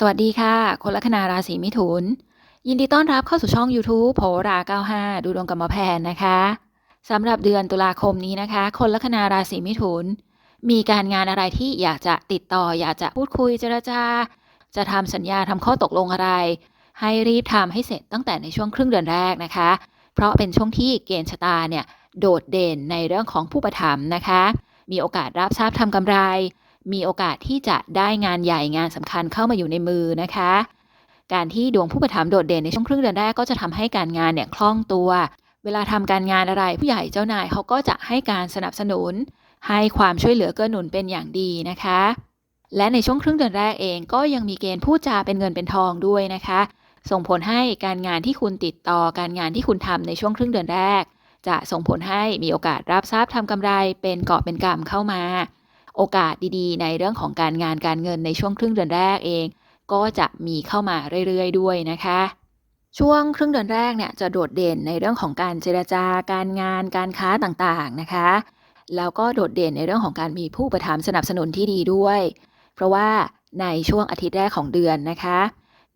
สวัสดีค่ะ คนลัคนาราศีมิถุน ยินดีต้อนรับเข้าสู่ช่อง YouTube โหรา 95 ดูดวงกับหมอแพนนะคะสำหรับเดือนตุลาคมนี้นะคะ คนลัคนาราศีมิถุน มีการงานอะไรที่อยากจะติดต่อ อยากจะพูดคุยเจรจา จะทำสัญญาทำข้อตกลงอะไร ให้รีบทำให้เสร็จตั้งแต่ในช่วงครึ่งเดือนแรกนะคะ เพราะเป็นช่วงที่เกณฑ์ชะตาเนี่ยโดดเด่นในเรื่องของผู้ประถมนะคะ มีโอกาสรับทรัพย์ทำกำไร มีโอกาสที่จะได้งานใหญ่งานสำคัญเข้ามาอยู่ในมือนะคะ การที่ดวงผู้ประถมโดดเด่นในช่วงครึ่งเดือนแรกก็จะทำให้การงานเนี่ยคล่องตัว เวลาทำการงานอะไรผู้ใหญ่เจ้านายเขาก็จะให้การสนับสนุน ให้ความช่วยเหลือเกื้อหนุนเป็นอย่างดีนะคะ และในช่วงครึ่งเดือนแรกเองก็ยังมีเกณฑ์พูดจาเป็นเงินเป็นทองด้วยนะคะ ส่งผลให้การงานที่คุณติดต่อการงานที่คุณทำในช่วงครึ่งเดือนแรก จะส่งผลให้มีโอกาสรับทรัพย์ทำกำไรเป็นเกาะเป็นกำเข้ามา โอกาสดีๆ ในเรื่องของการงานการเงินในช่วงครึ่งเดือนแรกเอง ก็จะมีเข้ามาเรื่อยๆ ด้วยนะคะ ช่วงครึ่งเดือนแรกเนี่ยจะโดดเด่นในเรื่องของการเจรจาการงานการค้าต่างๆนะคะ แล้วก็โดดเด่นในเรื่องของการมีผู้ประถมสนับสนุนที่ดีด้วย เพราะว่าในช่วงอาทิตย์แรกของเดือนนะคะ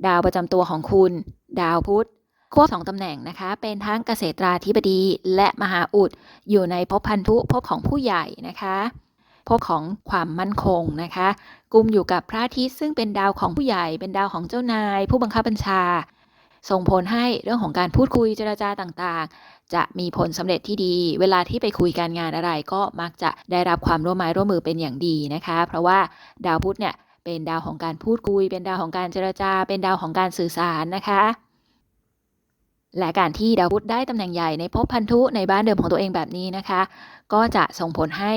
ดาวประจำตัวของคุณ ดาวพุธควบสองตำแหน่งนะคะ เป็นทั้งเกษตราธิบดีและมหาอุด อยู่ในภพพันธุภพของผู้ใหญ่นะคะ ภพของความมั่นคงนะคะกลุ่มอยู่กับพระอาทิตย์ซึ่งเป็นดาวของผู้ใหญ่เป็นดาวของเจ้านาย ผู้บังคับบัญชา ส่งผลให้เรื่องของการพูดคุยเจรจาต่างๆ จะมีผลสำเร็จที่ดี เวลาที่ไปคุยการงานอะไรก็มักจะได้รับความร่วมไม้ร่วมมือเป็นอย่างดีนะคะ เพราะว่าดาวพุธเนี่ยเป็นดาวของการพูดคุย เป็นดาวของการเจรจา เป็นดาวของการสื่อสารนะคะ และการที่ดาวพุธได้ตำแหน่งใหญ่ในภพพันธุในบ้านเดิมของตัวเองแบบนี้นะคะ ก็จะส่งผลให้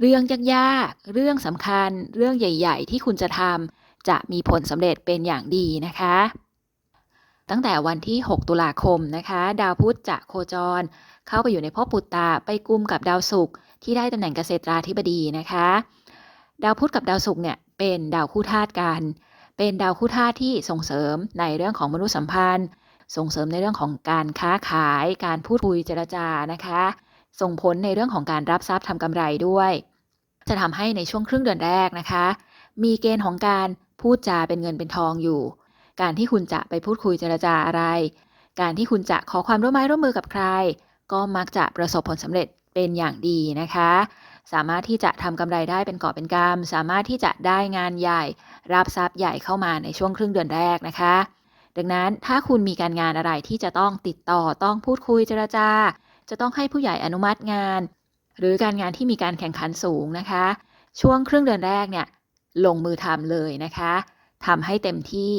เรื่องยากๆ เรื่องสำคัญ เรื่องใหญ่ ๆ ที่คุณจะทำจะมีผลสำเร็จเป็นอย่างดีนะคะ ตั้งแต่วันที่ 6 ตุลาคมนะคะ ดาวพุธจะโคจร เข้าไปอยู่ในภพปุตตาไปกุมกับดาวศุกร์ที่ได้ตำแหน่งเกษตราธิบดีนะคะ ดาวพุธกับดาวศุกร์เนี่ยเป็นดาวคู่ธาตุกัน เป็นดาวคู่ธาตุที่ส่งเสริมในเรื่องของมนุษยสัมพันธ์ ส่งเสริมในเรื่องของการค้าขาย การพูดคุยเจรจานะคะ ส่งผลในเรื่องของการรับทรัพย์ทำกำไรด้วย จะทำให้ในช่วงครึ่งเดือนแรกนะคะ มีเกณฑ์ของการพูดจาเป็นเงินเป็นทองอยู่ การที่คุณจะไปพูดคุยเจรจาอะไร การที่คุณจะขอความร่วมไม้ร่วมมือกับใคร ก็มักจะประสบผลสำเร็จเป็นอย่างดีนะคะ สามารถที่จะทำกำไรได้เป็นก่อเป็นกำสามารถที่จะได้งานใหญ่ รับทรัพย์ใหญ่เข้ามาในช่วงครึ่งเดือนแรกนะคะ ดังนั้นถ้าคุณมีการงานอะไรที่จะต้องติดต่อต้องพูดคุยเจรจา จะต้องให้ผู้ใหญ่อนุมัติงาน หรือการงานที่มีการแข่งขันสูงนะคะ ช่วงครึ่งเดือนแรกเนี่ยลงมือทำเลยนะคะทำให้เต็มที่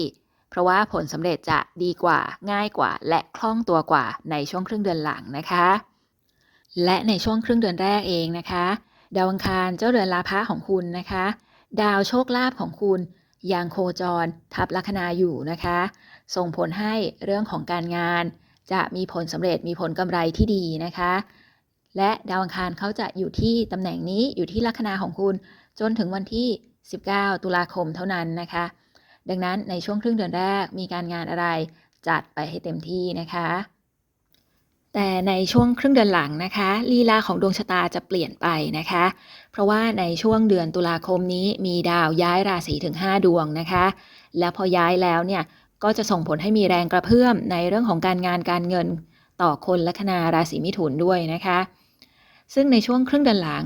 เพราะว่าผลสำเร็จจะดีกว่าง่ายกว่า และคล่องตัวกว่าในช่วงครึ่งเดือนหลังนะคะ และในช่วงครึ่งเดือนแรกเองนะคะดาวอังคารเจ้าเรือนลาภะของคุณนะคะ ดาวโชคลาภของคุณยังโคจร ทับลัคนาอยู่นะคะ ส่งผลให้เรื่องของการงาน จะมีผลสำเร็จมีผลกำไรที่ดีนะคะ และดาวอังคารเขาจะอยู่ที่ตำแหน่งนี้อยู่ที่ลัคนาของคุณ จนถึงวันที่ 19 ตุลาคมเท่านั้นนะคะ ดังนั้นในช่วงครึ่งเดือนแรกมีการงานอะไรจัดไปให้เต็มที่นะคะ แต่ในช่วงครึ่งเดือนหลังนะคะลีลาของดวงชะตาจะเปลี่ยนไปนะคะ เพราะว่าในช่วงเดือนตุลาคมนี้มีดาวย้ายราศีถึง 5 ดวงนะคะ แล้วพอย้ายแล้วเนี่ย ก็จะส่งผลให้มีแรงกระเพื่อมในเรื่องของการงานการเงินต่อคนลัคนาราศีมิถุนด้วยนะคะ ซึ่งในช่วงครึ่งเดือนหลัง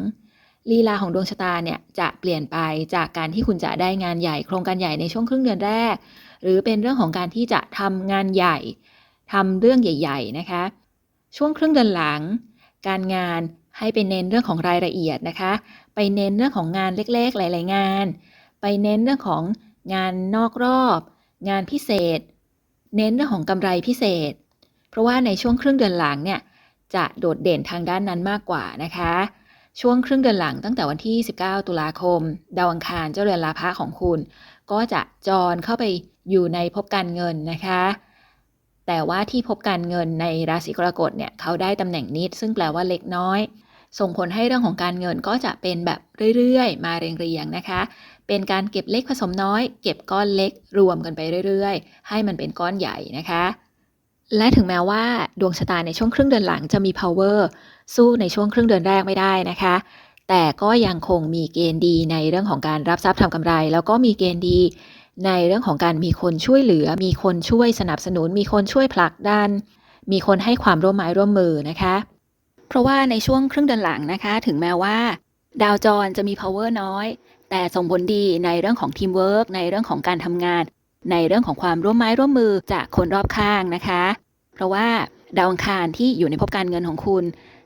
ลีลาของดวงชะตาเนี่ยจะเปลี่ยนไปจากการที่คุณจะได้งานใหญ่โครงการใหญ่ในช่วงครึ่งเดือนแรก หรือเป็นเรื่องของการที่จะทำงานใหญ่ทำเรื่องใหญ่ ๆนะคะ ช่วงครึ่งเดือนหลัง การงานให้ไปเน้นเรื่องของรายละเอียดนะคะ ไปเน้นเรื่องของงานเล็กๆ หลาย ๆ งาน ไปเน้นเรื่องของงานนอกรอบ งานพิเศษ เน้นเรื่องของกำไรพิเศษ เพราะว่าในช่วงครึ่งเดือนหลังเนี่ยจะโดดเด่นทางด้านนั้นมากกว่านะคะ ช่วงครึ่งเดือนหลังตั้งแต่วันที่ 19 ตุลาคม ดาวอังคารเจ้าเรือนลาภะของคุณ ก็จะจรเข้าไปอยู่ในภพการเงินนะคะ แต่ว่าที่ภพการเงินในราศีกรกฎเนี่ยเขาได้ตำแหน่งนิด ซึ่งแปลว่าเล็กน้อย ส่งผลให้เรื่องของการเงินก็จะเป็นแบบเรื่อยๆ มาเรียงๆนะคะ เป็นการเก็บเล็กผสมน้อย เก็บก้อนเล็กรวมกันไปเรื่อยๆ ให้มันเป็นก้อนใหญ่นะคะ และถึงแม้ว่าดวงชะตาในช่วงครึ่งเดือนหลังจะมี power สู้ในช่วงครึ่งเดือนแรกไม่ได้นะคะ แต่ก็ยังคงมีเกณฑ์ดีในเรื่องของการรับทรัพย์ทำกำไร แล้วก็มีเกณฑ์ดีในเรื่องของการมีคนช่วยเหลือ มีคนช่วยสนับสนุน มีคนช่วยผลักดัน มีคนให้ความร่วมไม้ร่วมมือนะคะ เพราะว่าในช่วงครึ่งเดือนหลังนะคะ ถึงแม้ว่า ดาวจรจะมี power น้อย แต่ส่งผลดีในเรื่องของทีมเวิร์กในเรื่องของการทำงาน ในเรื่องของความร่วมไม้ร่วมมือจากคนรอบข้างนะคะ เพราะว่าดาวอังคารที่อยู่ในภพการเงินของคุณ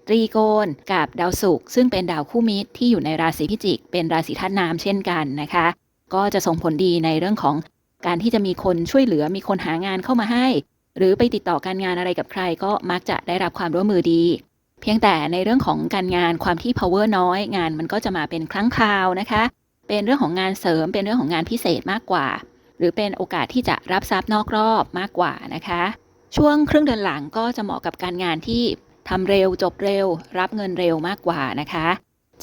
ตรีโกณกับดาวศุกร์ซึ่งเป็นดาวคู่มิตรที่อยู่ในราศีพิจิก เป็นราศีธาตุน้ำเช่นกันนะคะ ก็จะส่งผลดีในเรื่องของการที่จะมีคนช่วยเหลือมีคนหางานเข้ามาให้ หรือไปติดต่อการงานอะไรกับใครก็มักจะได้รับความร่วมมือดี เพียงแต่ในเรื่องของการงานความที่ power น้อย งานมันก็จะมาเป็นครั้งคราวนะคะ เป็นเรื่องของงานเสริม เป็นเรื่องของงานพิเศษมากกว่า หรือเป็นโอกาสที่จะรับทรัพย์นอกรอบมากกว่านะคะ ช่วงครึ่งเดือนหลังก็จะเหมาะกับการงานที่ทำเร็วจบเร็ว รับเงินเร็วมากกว่านะคะ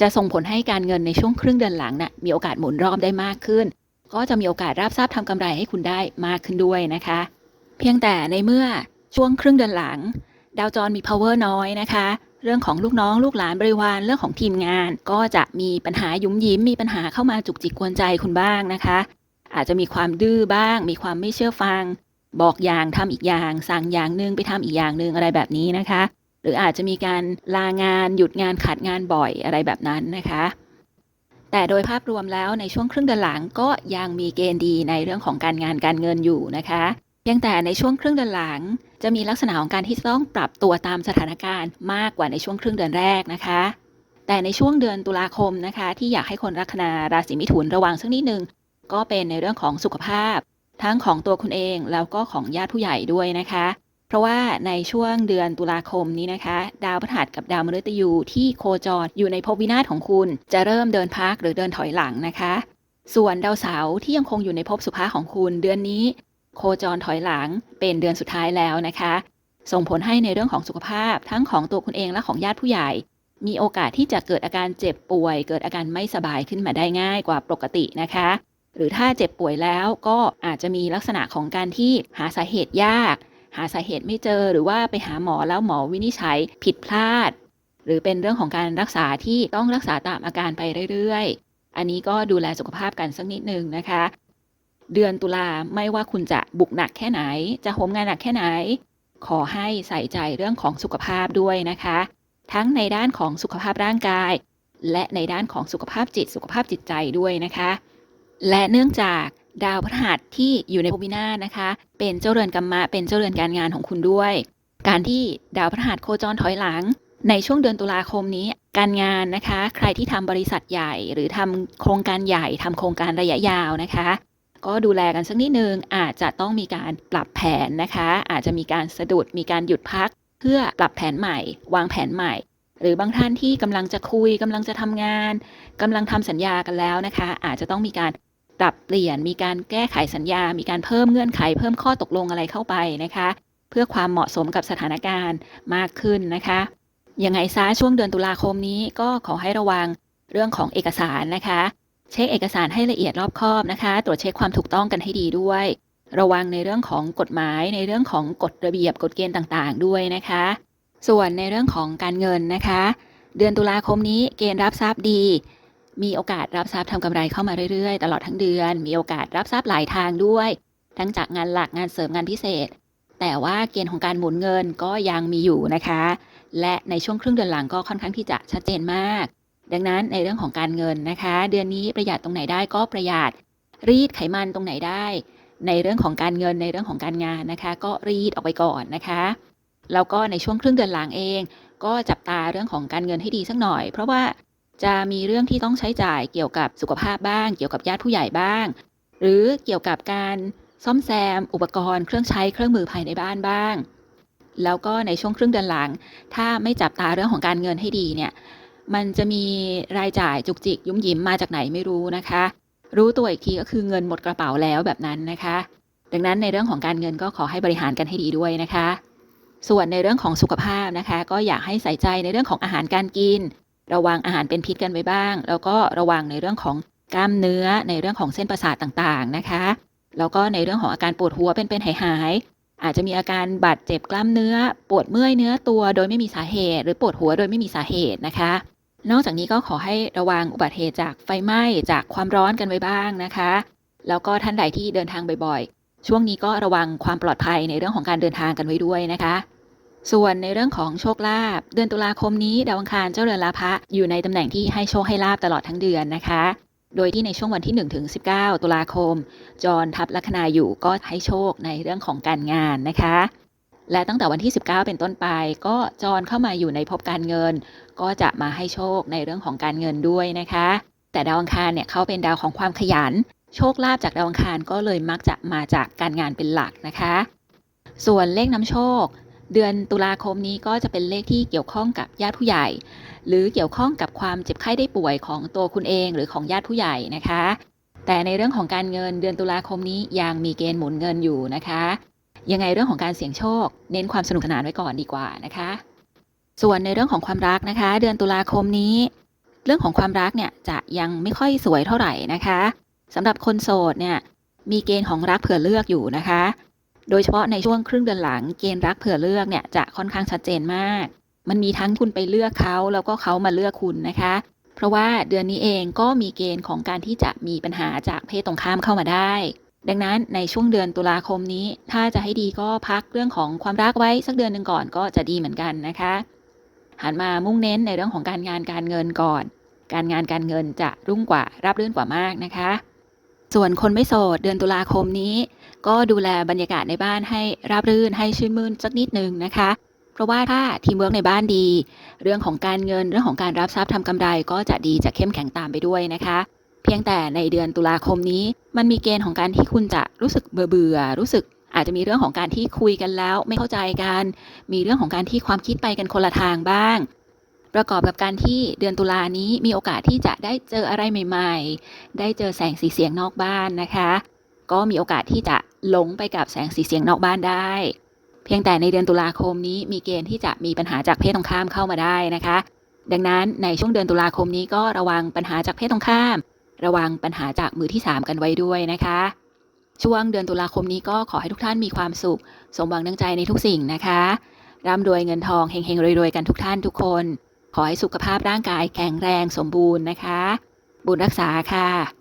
จะส่งผลให้การเงินในช่วงครึ่งเดือนหลังนะ่ะมีโอกาสหมุนรอบได้มากขึ้น ก็จะมีโอกาสรับทรัพย์ทำกำไรให้คุณได้มากขึ้นด้วยนะคะ เพียงแต่ในเมื่อช่วงครึ่งเดือนหลัง ดาวจรมี power น้อยนะคะ เรื่องของลูกน้องลูกหลานบริวารเรื่องของทีมงาน ก็จะมีปัญหายุ้มยิ้มมีปัญหาเข้ามาจุกจิกกวนใจคุณบ้างนะคะ อาจจะมีความดื้อบ้าง มีความไม่เชื่อฟัง บอกอย่างทำอีกอย่าง สั่งอย่างหนึ่งไปทำอีกอย่างหนึ่งอะไรแบบนี้นะคะ หรืออาจจะมีการลางานหยุดงานขาดงานบ่อยอะไรแบบนั้นนะคะ แต่โดยภาพรวมแล้วในช่วงครึ่งเดือนหลังก็ยังมีเกณฑ์ดีในเรื่องของการงานการเงินอยู่นะคะ เพียงแต่ในช่วงครึ่งเดือนหลัง จะมีลักษณะของการที่จะต้องปรับตัวตามสถานการณ์มากกว่าในช่วงครึ่งเดือนแรกนะคะ แต่ในช่วงเดือนตุลาคมนะคะ ที่อยากให้คนลัคนาราศีมิถุนระวังสักนิดนึงก็เป็นในเรื่องของสุขภาพ ทั้งของตัวคุณเองแล้วก็ของญาติผู้ใหญ่ด้วยนะคะ เพราะว่าในช่วงเดือนตุลาคมนี้นะคะ ดาวพฤหัสกับดาวมฤตยูที่โคจรอยู่ในภพวินาศของคุณ จะเริ่มเดินพักหรือเดินถอยหลังนะคะ ส่วนดาวเสาร์ที่ยังคงอยู่ในภพสุภาของคุณ เดือนนี้ โคจรถอยหลังเป็นเดือนสุดท้ายแล้วนะคะ ส่งผลให้ในเรื่องของสุขภาพทั้งของตัวคุณเองและของญาติผู้ใหญ่ มีโอกาสที่จะเกิดอาการเจ็บป่วย เกิดอาการไม่สบายขึ้นมาได้ง่ายกว่าปกตินะคะ หรือถ้าเจ็บป่วยแล้วก็อาจจะมีลักษณะของการที่หาสาเหตุยาก หาสาเหตุไม่เจอหรือว่าไปหาหมอแล้วหมอวินิจฉัยผิดพลาด หรือเป็นเรื่องของการรักษาที่ต้องรักษาตามอาการไปเรื่อยๆอันนี้ก็ดูแลสุขภาพกันสักนิดนึงนะคะ เดือนตุลาไม่ว่าคุณจะบุกหนักแค่ไหน จะโหมงานหนักแค่ไหน ขอให้ใส่ใจเรื่องของสุขภาพด้วยนะคะ ทั้งในด้านของสุขภาพร่างกาย และในด้านของสุขภาพจิต สุขภาพจิตใจด้วยนะคะ และเนื่องจากดาวพฤหัสที่อยู่ในภพวินาศนะคะ เป็นเจ้าเรือนกรรมะ เป็นเจ้าเรือนการงานของคุณด้วย การที่ดาวพฤหัสโคจรถอยหลัง ในช่วงเดือนตุลาคมนี้ การงานนะคะ ใครที่ทำบริษัทใหญ่ หรือทำโครงการใหญ่ทำโครงการระยะยาวนะคะ ก็ดูแลกันสักนิดนึงอาจจะต้องมีการปรับแผนนะคะ อาจจะมีการสะดุดมีการหยุดพัก เพื่อปรับแผนใหม่ วางแผนใหม่ หรือบางท่านที่กำลังจะคุยกำลังจะทำงานกำลังทำสัญญากันแล้วนะคะ อาจจะต้องมีการปรับเปลี่ยน มีการแก้ไขสัญญา มีการเพิ่มเงื่อนไข เพิ่มข้อตกลงอะไรเข้าไปนะคะ เพื่อความเหมาะสมกับสถานการณ์มากขึ้นนะคะยังไงซะช่วงเดือนตุลาคมนี้ก็ขอให้ระวังเรื่องของเอกสารนะคะ เช็คเอกสารให้ละเอียดรอบคอบนะคะ ตรวจเช็คความถูกต้องกันให้ดีด้วย ระวังในเรื่องของกฎหมาย ในเรื่องของกฎระเบียบกฎเกณฑ์ต่างๆ ด้วยนะคะ ส่วนในเรื่องของการเงินนะคะ เดือนตุลาคมนี้เกณฑ์รับทรัพย์ดี มีโอกาสรับทรัพย์ทำกำไรเข้ามาเรื่อยๆ ตลอดทั้งเดือน มีโอกาสรับทรัพย์หลายทางด้วย ทั้งจากงานหลักงานเสริมงานพิเศษ แต่ว่าเกณฑ์ของการหมุนเงินก็ยังมีอยู่นะคะ และในช่วงครึ่งเดือนหลังก็ค่อนข้างที่จะชัดเจนมาก ดังนั้นในเรื่องของการเงินนะคะ เดือนนี้ประหยัดตรงไหนได้ก็ประหยัดรีดไขมันตรงไหนได้ ในเรื่องของการเงินในเรื่องของการงานนะคะ ก็รีดออกไปก่อนนะคะแล้วก็ในช่วงครึ่งเดือนหลังเอง ก็จับตาเรื่องของการเงินให้ดีสักหน่อย เพราะว่าจะมีเรื่องที่ต้องใช้จ่ายเกี่ยวกับสุขภาพบ้าง เกี่ยวกับญาติผู้ใหญ่บ้าง หรือเกี่ยวกับการซ่อมแซม อุปกรณ์เครื่องใช้เครื่องมือภายในบ้านบ้าง แล้วก็ในช่วงครึ่งเดือนหลัง ถ้าไม่จับตาเรื่องของการเงินให้ดีเนี่ย มันจะมีรายจ่ายจุกจิกยุ่มยิ้มมาจากไหนไม่รู้นะคะ รู้ตัวอีกทีก็คือเงินหมดกระเป๋าแล้วแบบนั้นนะคะ ดังนั้นในเรื่องของการเงินก็ขอให้บริหารกันให้ดีด้วยนะคะ ส่วนในเรื่องของสุขภาพนะคะ ก็อยากให้ใส่ใจในเรื่องของอาหารการกิน ระวังอาหารเป็นพิษกันไว้บ้าง แล้วก็ระวังในเรื่องของกล้ามเนื้อในเรื่องของเส้นประสาทต่างๆนะคะ แล้วก็ในเรื่องของอาการปวดหัวเป็นๆหายๆอาจจะมีอาการบาดเจ็บกล้ามเนื้อ ปวดเมื่อยเนื้อตัวโดยไม่มีสาเหตุ หรือปวดหัวโดยไม่มีสาเหตุนะคะ นอกจากนี้ก็ขอให้ระวังอุบัติเหตุจากไฟไหม้จากความร้อนกันไว้บ้างนะคะ แล้วก็ท่านใดที่เดินทางบ่อยๆ ช่วงนี้ก็ระวังความปลอดภัยในเรื่องของการเดินทางกันไว้ด้วยนะคะ ส่วนในเรื่องของโชคลาภเดือนตุลาคมนี้ดาวอังคารเจ้าเรือนลาภะอยู่ในตำแหน่งที่ให้โชคให้ลาบตลอดทั้งเดือนนะคะ โดยที่ในช่วงวันที่1ถึง19 ตุลาคม จรทับลัคนาอยู่ก็ให้โชคในเรื่องของการงานนะคะ และตั้งแต่วันที่ 19 เป็นต้นไป ก็จรเข้ามาอยู่ในภพการเงิน ก็จะมาให้โชคในเรื่องของการเงินด้วยนะคะ แต่ดาวอังคารเนี่ยเขาเป็นดาวของความขยัน โชคลาภจากดาวอังคารก็เลยมักจะมาจากการงานเป็นหลักนะคะ ส่วนเลขนำโชค เดือนตุลาคมนี้ก็จะเป็นเลขที่เกี่ยวข้องกับญาติผู้ใหญ่ หรือเกี่ยวข้องกับความเจ็บไข้ได้ป่วยของตัวคุณเองหรือของญาติผู้ใหญ่นะคะแต่ในเรื่องของการเงินเดือนตุลาคมนี้ยังมีเกณฑ์หมุนเงินอยู่นะคะ ยังไงเรื่องของการเสี่ยงโชค เน้นความสนุกสนานไว้ก่อนดีกว่านะคะ ส่วนในเรื่องของความรักนะคะ เดือนตุลาคมนี้ เรื่องของความรักเนี่ยจะยังไม่ค่อยสวยเท่าไหร่นะคะสำหรับคนโสดเนี่ยมีเกณฑ์ของรักเผื่อเลือกอยู่นะคะ โดยเฉพาะในช่วงครึ่งเดือนหลังเกณฑ์รักเผื่อเลือกเนี่ยจะค่อนข้างชัดเจนมาก มันมีทั้งคุณไปเลือกเขาแล้วก็เขามาเลือกคุณนะคะ เพราะว่าเดือนนี้เองก็มีเกณฑ์ของการที่จะมีปัญหาจากเพศตรงข้ามเข้ามาได้ ดังนั้นในช่วงเดือนตุลาคมนี้ ถ้าจะให้ดีก็พักเรื่องของความรักไว้สักเดือนหนึ่งก่อนก็จะดีเหมือนกันนะคะหันมามุ่งเน้นในเรื่องของการงานการเงินก่อน การงานการเงินจะรุ่งกว่ารับรื่นกว่ามากนะคะ ส่วนคนไม่โสดเดือนตุลาคมนี้ ก็ดูแลบรรยากาศในบ้านให้ราบรื่นให้ชื่นมื่นสักนิดนึงนะคะเพราะว่าถ้าทีมเวิร์กในบ้านดี เรื่องของการเงินเรื่องของการรับทรัพย์ทำกำไรก็จะดีจะเข้มแข็งตามไปด้วยนะคะ เพียงแต่ในเดือนตุลาคมนี้ มันมีเกณฑ์ของการที่คุณจะรู้สึกเบื่อเบื่อรู้สึกอาจจะมีเรื่องของการที่คุยกันแล้ว ไม่เข้าใจกัน มีเรื่องของการที่ความคิดไปกันคนละทางบ้าง ประกอบกับการที่เดือนตุลานี้มีโอกาสที่จะได้เจออะไรใหม่ ๆ ได้เจอแสงสีเสียงนอกบ้านนะคะ ก็มีโอกาสที่จะหลงไปกับแสงสีเสียงนอกบ้านได้ เพียงแต่ในเดือนตุลาคมนี้มีเกณฑ์ที่จะมีปัญหาจากเพศตรงข้ามเข้ามาได้นะคะ ดังนั้นในช่วงเดือนตุลาคมนี้ก็ระวังปัญหาจากเพศตรงข้าม ระวังปัญหาจากมือที่ 3 กันไว้ด้วยนะคะ ช่วงเดือนตุลาคมนี้ก็ขอให้ทุกท่านมีความสุข สมหวังดังใจในทุกสิ่งนะคะร่ำรวยเงินทองเฮงๆรวยๆกันทุกท่านทุกคน ขอให้สุขภาพร่างกายแข็งแรงสมบูรณ์นะคะ บุญรักษาค่ะ